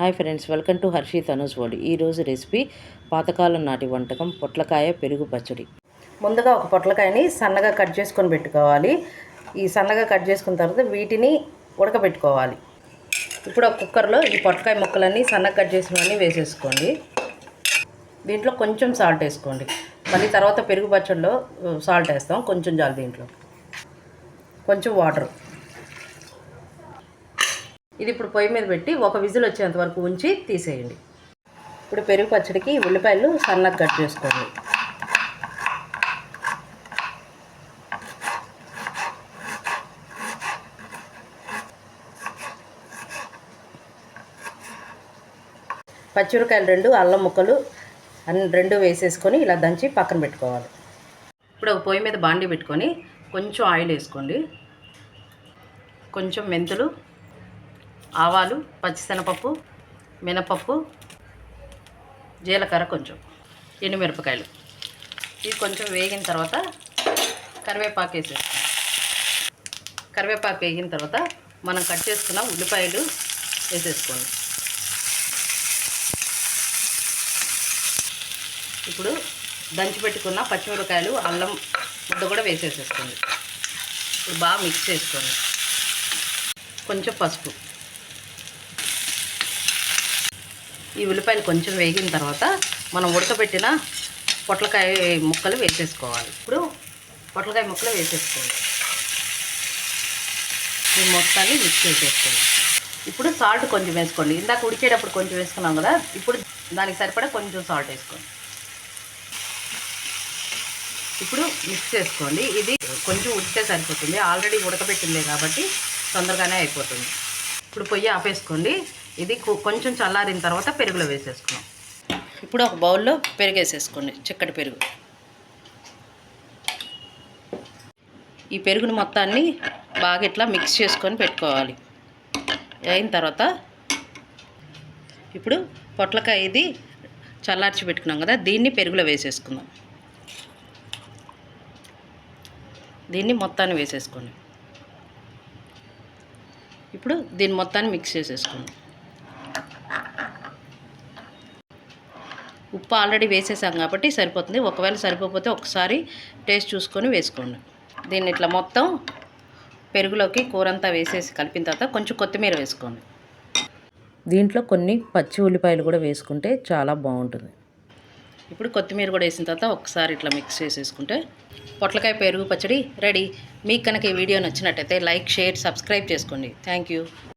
Hi friends welcome to Harshi Tanuj world. ఈరోజు recipe పాతకాలం నాటి వంటకం పొట్లకాయ పెరుగు పచ్చడి. ముందుగా ఒక పొట్లకాయని సన్నగా కట్ చేసుకొని పెట్టుకోవాలి. ఈ సన్నగా కట్ చేసుకున్న తర్వాత వీటిని ఉడకబెట్టుకోవాలి. ఇప్పుడు ఒక కుక్కర్లో ఈ పొట్లకాయ ముక్కలన్నీ సన్నగా కట్ చేసినవన్నీ వేసేసుకోండి. దీంట్లో కొంచెం సాల్ట్ వేసుకోండి. మళ్ళీ తర్వాత పెరుగు పచ్చడిలో సాల్ట్ వేస్తాం. కొంచెం చాలు దీంట్లో. కొంచెం వాటర్. ఇది ఇప్పుడు పొయ్యి మీద పెట్టి ఒక విజిల్ వచ్చేంత వరకు ఉంచి తీసేయండి. ఇప్పుడు పెరుగు పచ్చడికి ఉల్లిపాయలు సన్నగా కట్ చేసుకోండి. పచ్చిమిరకాయలు రెండు అల్లం ముక్కలు అన్ని రెండు వేసేసుకొని ఇలా దంచి పక్కన పెట్టుకోవాలి. ఇప్పుడు ఒక పొయ్యి మీద బాండి పెట్టుకొని కొంచెం ఆయిల్ వేసుకోండి. కొంచెం మెంతులు ఆవాలు పచ్చిశనగపప్పు మినపప్పు జీలకర్ర కొంచెం ఎండుమిరపకాయలు. ఇవి కొంచెం వేగిన తర్వాత కరివేపాకు వేసేస్తాం కరివేపాకు వేగిన తర్వాత మనం కట్ చేసుకున్న ఉల్లిపాయలు వేసేసుకోండి. ఇప్పుడు దంచి పెట్టుకున్న పచ్చిమిరపకాయలు అల్లం ముద్ద కూడా వేసేసేసుకోండి. ఇప్పుడు బాగా మిక్స్ చేసుకోండి. కొంచెం పసుపు. ఈ ఉల్లిపాయలు కొంచెం వేగిన తర్వాత మనం ఉడకబెట్టిన పొట్లకాయ ముక్కలు వేసేసుకోవాలి. ఇప్పుడు పొట్లకాయ ముక్కలు వేసేసుకోండి. ఈ మొత్తాన్ని మిక్స్ చేసేసుకోండి. ఇప్పుడు సాల్ట్ కొంచెం వేసుకోండి. ఇందాక ఉడికేటప్పుడు కొంచెం వేసుకున్నాం కదా ఇప్పుడు దానికి సరిపడా కొంచెం సాల్ట్ వేసుకోండి. ఇప్పుడు మిక్స్ చేసుకోండి. ఇది కొంచెం ఉడితే సరిపోతుంది. ఆల్రెడీ ఉడకబెట్టిందే కాబట్టి తొందరగానే అయిపోతుంది. ఇప్పుడు పొయ్యి ఆపేసుకోండి. ఇది కొంచెం చల్లారిన తర్వాత పెరుగులో వేసేసుకున్నాం. ఇప్పుడు ఒక బౌల్లో పెరుగు వేసేసుకోండి చిక్కటి పెరుగు. ఈ పెరుగుని మొత్తాన్ని బాగా ఇట్లా మిక్స్ చేసుకొని పెట్టుకోవాలి. అయిన తర్వాత ఇప్పుడు పొట్లకాయ ఇది చల్లార్చి పెట్టుకున్నాం కదా దీన్ని పెరుగులో వేసేసుకుందాం. దీన్ని మొత్తాన్ని వేసేసుకోండి. ఇప్పుడు దీన్ని మొత్తాన్ని మిక్స్ చేసేసుకోండి ఉప్పు ఆల్రెడీ వేసేసాం కాబట్టి సరిపోతుంది. ఒకవేళ సరిపోతే ఒకసారి టేస్ట్ చూసుకొని వేసుకోండి. దీన్ని ఇట్లా మొత్తం పెరుగులోకి కూరంతా వేసేసి కలిపిన తర్వాత కొంచెం కొత్తిమీర వేసుకోండి. దీంట్లో కొన్ని పచ్చి ఉల్లిపాయలు కూడా వేసుకుంటే చాలా బాగుంటుంది. ఇప్పుడు కొత్తిమీర కూడా వేసిన తర్వాత ఒకసారి ఇట్లా మిక్స్ చేసేసుకుంటే పొట్లకాయ పెరుగు పచ్చడి రెడీ. మీకు కనుక ఈ వీడియో నచ్చినట్టయితే లైక్ షేర్ సబ్స్క్రైబ్ చేసుకోండి. Thank you.